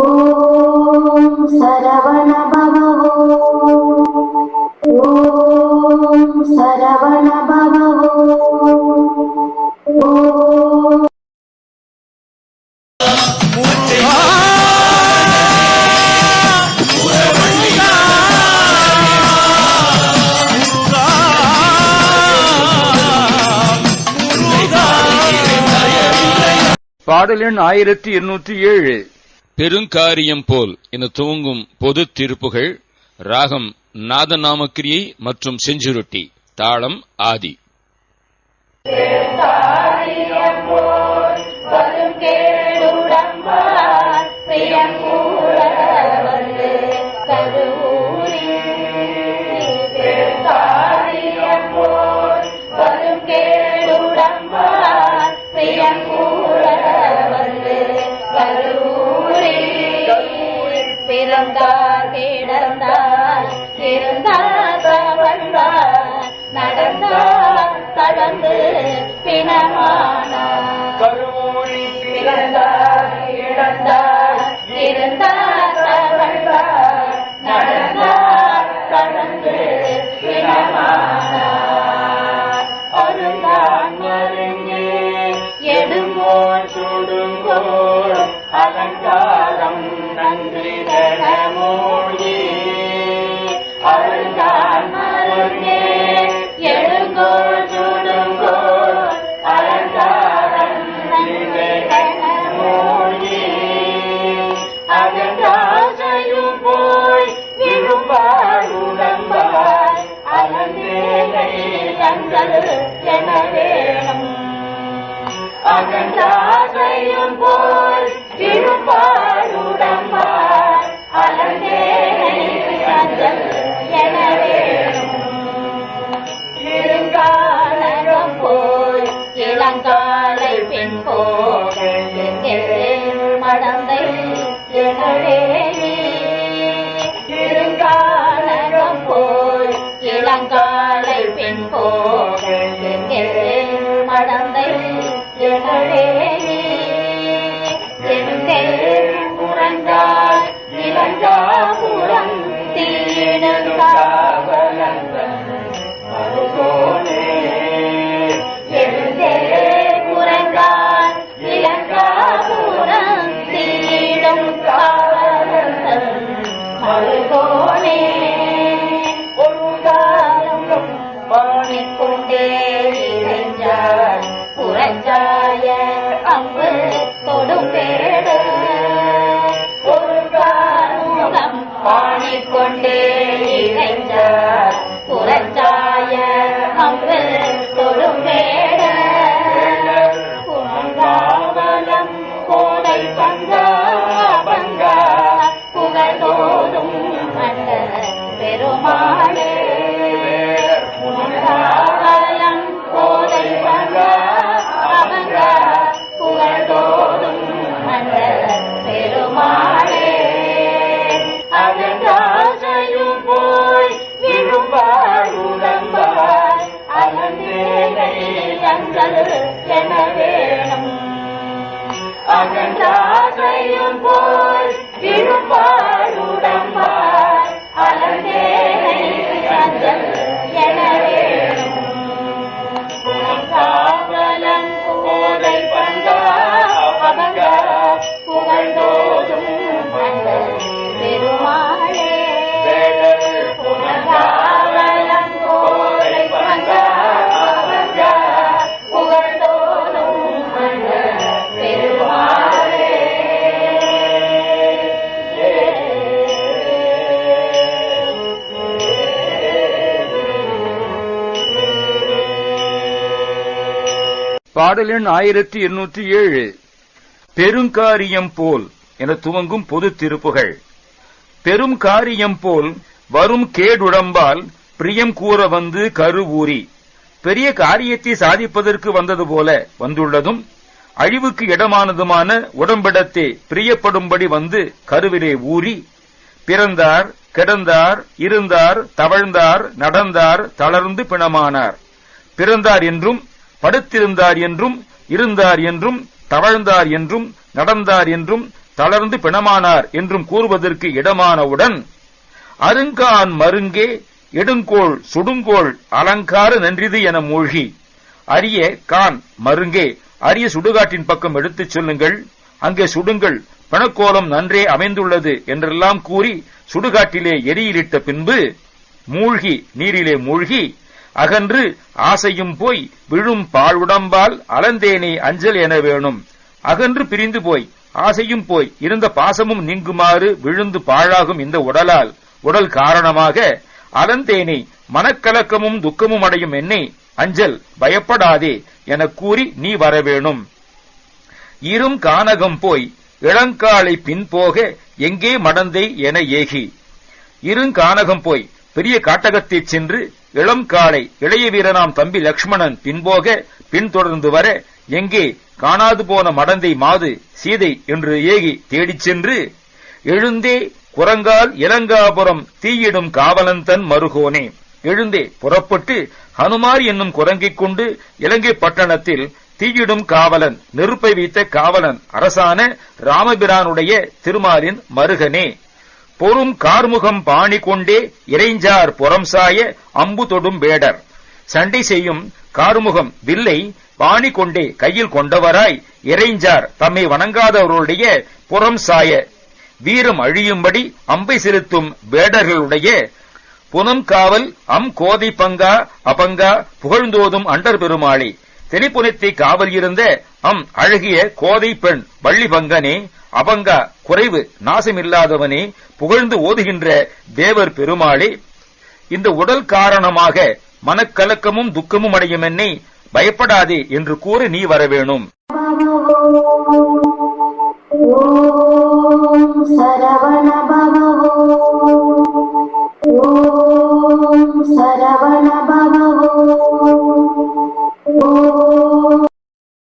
ॐ सरवण பாடல் எண் ஆயிரத்தி எண்ணூற்றி ஏழு. பெருங்காரியம் போல் என துவங்கும் பொது திருப்புகள் ராகம் நாதநாமக்கிரியை மற்றும் செஞ்சுருட்டி தாளம் ஆதி. பிறந்தார் பிணமானார் என Thank you. அம்பு தொடுப்பேட お姉ち。பாடல் எண் ஆயிரத்தி எண்ணூற்றி ஏழு பெருங்காரியம் போல் என துவங்கும் பொது திருப்புகள். பெரும் காரியம் போல் வரும் கேடுடம்பால் பிரியம் கூற வந்து கருவூரி. பெரிய காரியத்தை சாதிப்பதற்கு வந்தது போல வந்துள்ளதும் அழிவுக்கு இடமானதுமான உடம்பிடத்தை பிரியப்படும்படி வந்து கருவிலே ஊறி பிறந்தார் கிடந்தார் இருந்தார் தவழ்ந்தார் நடந்தார் தளர்ந்து பிணமானார். பிறந்தார் என்றும் படுத்திருந்தார் என்றும் இருந்தார் என்றும் தவழ்ந்தார் என்றும் நடந்தார் என்றும் தளர்ந்து பிணமானார் என்றும் கூறுவதற்கு இடமானவுடன் அருங்கான் மருங்கே எடுங்கோள் சுடுங்கோள் அலங்கார நன்றிது என மூழ்கி அரிய கான் மருங்கே அரிய சுடுகாட்டின் பக்கம் எடுத்துச் சொல்லுங்கள் அங்கே சுடுங்கள் பிணக்கோலம் நன்றே அமைந்துள்ளது என்றெல்லாம் கூறி சுடுகாட்டிலே எரியிலிட்ட பின்பு மூழ்கி நீரிலே மூழ்கி அகன்று ஆசையும் போய் விழும் பாழுடம்பால் அலந்தேனே அஞ்சல் என வேணும். அகன்று பிரிந்து போய் ஆசையும் போய் இருந்த பாசமும் நீங்குமாறு விழுந்து பாழாகும் இந்த உடலால். உடல் காரணமாக அலந்தேனே மனக்கலக்கமும் துக்கமும் அடையும் என்னை அஞ்சல் பயப்படாதே என கூறி நீ வரவேணும் இரும் கானகம் போய் இளங்காலை பின்போக எங்கே மடந்தை என ஏகி. இருங்கானகம் போய் பெரிய காட்டகத்தைச் சென்று இளம் காளை இளைய வீரனாம் தம்பி லக்ஷ்மணன் பின்போக பின்தொடர்ந்து வர எங்கே காணாது போன மடந்தை மாது சீதை என்று ஏகி தேடிச் சென்று எழுந்தே குரங்கால் இலங்காபுரம் தீயிடும் காவலந்தன் மருகோனே. எழுந்தே புறப்பட்டு ஹனுமார் என்னும் குரங்கைக் கொண்டு இலங்கை பட்டணத்தில் தீயிடும் காவலன் நெருப்பை வைத்த காவலன் அரசான ராமபிரானுடைய திருமாலின் மருகனே. பொறும் கார்முகம் பாணி கொண்டே இறைஞ்சார் புறம் சாய அம்பு தொடும் வேடர். சண்டை செய்யும் கார்முகம் வில்லை பாணி கொண்டே கையில் கொண்டவராய் இறைஞ்சார் தம்மை வணங்காதவர்களுடைய புறம் சாய வீரம் அழியும்படி அம்பை செலுத்தும் வேடர்களுடைய புனம் காவல் அம் கோதை பங்கா அபங்கா புகழ்ந்தோதும் அண்டர் பெருமாளி. தெளிப்புனத்தை காவல் இருந்த அம் அழகிய கோதை பெண் வள்ளி பங்கனே அவங்க குறைவு நாசமில்லாதவனே புகழ்ந்து ஓதுகின்ற தேவர் பெருமாளே இந்த உடல் காரணமாக மனக்கலக்கமும் துக்கமும் அடையும் என்னை பயப்படாதே என்று கூறி நீ வரவேணும்